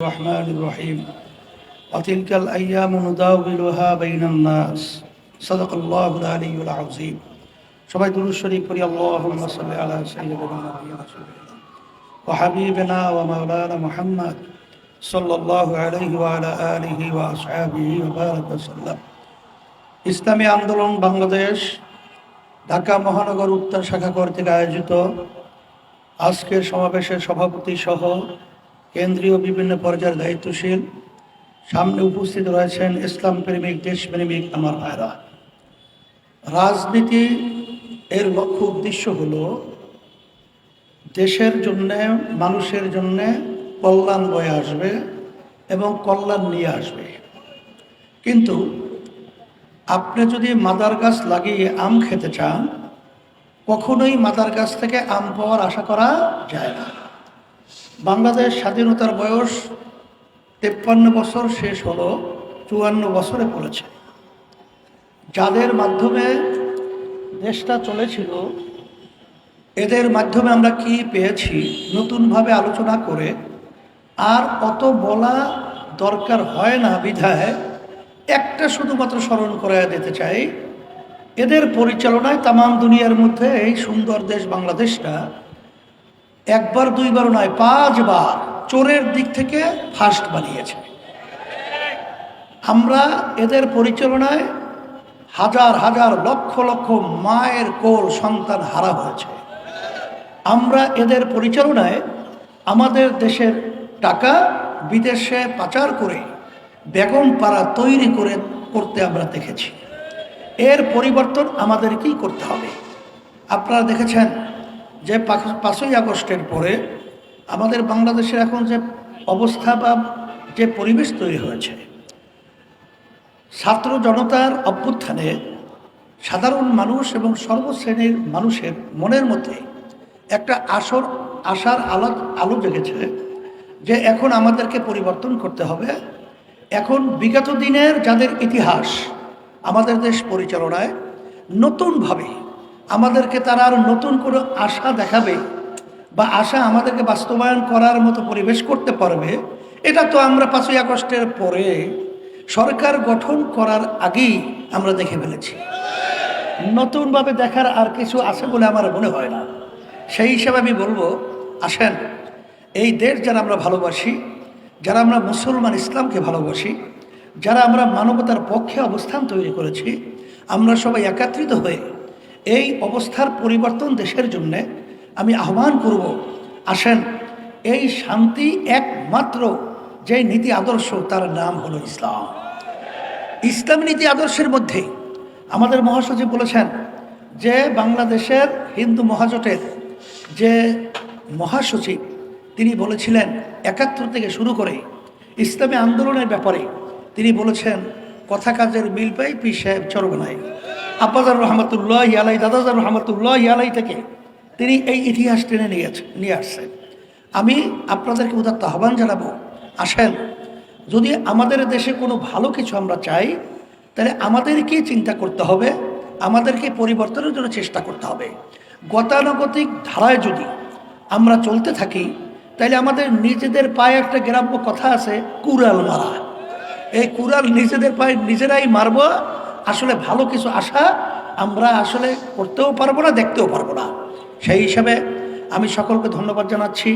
الرحمن الرحيم وتلك الأيام نداولها بين الناس صدق الله العلي العظيم সবাই দুরূদ শরীফ পড়ি আল্লাহুম্মা সাল্লি আলা সাইয়্যিদিনা নাবিয়িনা রাসূলিল্লাহ ওয়া হাবিবিনা ওয়া মাওলানা মুহাম্মদ সাল্লাল্লাহু আলাইহি ওয়া আলা আলিহি ওয়া আসহাবিহি ওয়া বারাকা সাল্লাম ইসলামী আন্দোলন বাংলাদেশ ঢাকা মহানগর উত্তর শাখা কর্তৃক আয়োজিত আজকের সমাবেশের সভাপতি সহ কেন্দ্রীয় বিভিন্ন পর্যায়ের দায়িত্বশীল। সামনে উপস্থিত রয়েছেন ইসলাম প্রেমিক, দেশপ্রেমিক আমার ভাইরা। রাজনীতি এর লক্ষ্য উদ্দেশ্য হলো দেশের জন্যে, মানুষের জন্যে কল্যাণ বয়ে আসবে এবং কল্যাণ নিয়ে আসবে। কিন্তু আপনি যদি মাদার গাছ লাগিয়ে আম খেতে চান, কখনোই মাদার গাছ থেকে আম পাওয়ার আশা করা যায় না। বাংলাদেশ স্বাধীনতার বয়স তেপ্পান্ন বছর শেষ হলো, চুয়ান্ন বছরে পড়েছে। যাদের মাধ্যমে দেশটা চলেছিল, এদের মাধ্যমে আমরা কি পেয়েছি নতুনভাবে আলোচনা করে, আর অত বলা দরকার হয় না বিধায় একটা শুধুমাত্র স্মরণ করে দিতে চাই। এদের পরিচালনায় তামাম দুনিয়ার মধ্যে এই সুন্দর দেশ বাংলাদেশটা একবার দুইবার নয়, পাঁচবার চোরের দিক থেকে ফার্স্ট বানিয়েছে। আমরা এদের পরিচালনায় হাজার হাজার, লক্ষ লক্ষ মায়ের কোল সন্তান হারা হয়েছে। আমরা এদের পরিচালনায় আমাদের দেশের টাকা বিদেশে পাচার করে বেগম পাড়া তৈরি করে, করতে আমরা দেখেছি। এর পরিবর্তন আমাদেরকেই করতে হবে? আপনারা দেখেছেন যে পাঁচই আগস্টের পরে আমাদের বাংলাদেশের এখন যে অবস্থা বা যে পরিবেশ তৈরি হয়েছে, ছাত্র জনতার অভ্যুত্থানে সাধারণ মানুষ এবং সর্বশ্রেণীর মানুষের মনের মধ্যে একটা আসর, আশার আলো আলো জেগেছে যে এখন আমাদেরকে পরিবর্তন করতে হবে। এখন বিগত দিনের যাদের ইতিহাস, আমাদের দেশ পরিচালনায় নতুনভাবে আমাদেরকে তারা আর নতুন কোনো আশা দেখাবে বা আশা আমাদেরকে বাস্তবায়ন করার মতো পরিবেশ করতে পারবে, এটা তো আমরা পাঁচই আগস্টের পরে সরকার গঠন করার আগেই আমরা দেখে ফেলেছি। নতুনভাবে দেখার আর কিছু আছে বলে আমার মনে হয় না। সেই হিসাবে আমি বলব, আসেন, এই দেশ যারা আমরা ভালোবাসি, যারা আমরা মুসলমান ইসলামকে ভালোবাসি, যারা আমরা মানবতার পক্ষে অবস্থান তৈরি করেছি, আমরা সবাই একত্রিত হয়ে এই অবস্থার পরিবর্তন দেশের জন্যে আমি আহ্বান করব, আসেন, এই শান্তি একমাত্র যে নীতি আদর্শ, তার নাম হলো ইসলাম। ইসলাম নীতি আদর্শের মধ্যে আমাদের মহাসচিব বলেছেন যে বাংলাদেশের হিন্দু মহাজোটের যে মহাসচিব, তিনি বলেছিলেন একাত্তর থেকে শুরু করে ইসলামী আন্দোলনের ব্যাপারে তিনি বলেছেন, কথা কাজের মিল পাই পি সাহেব চরবনাই আব্বাজার রহমতুল্লাহ ইয়ালাই দাদাজার রহমতুল্লাহ ইয়ালাই থেকে তিনি এই ইতিহাস টেনে নিয়েছে নিয়ে আসছেন। আমি আপনাদেরকে উদাত্ত আহ্বান জানাব, আসেন, যদি আমাদের দেশে কোনো ভালো কিছু আমরা চাই, তাহলে আমাদেরকে চিন্তা করতে হবে, আমাদেরকে পরিবর্তনের জন্য চেষ্টা করতে হবে। গতানুগতিক ধারায় যদি আমরা চলতে থাকি, তাহলে আমাদের নিজেদের পায়ে একটা গ্রাম্য কথা আছে কুড়াল মারা এই কুড়াল নিজেদের পায়ে নিজেরাই মারব আসলে ভালো কিছু আশা আমরা আসলে করতেও পারব না, দেখতেও পারব না। সেই হিসাবে আমি সকলকে ধন্যবাদ জানাচ্ছি।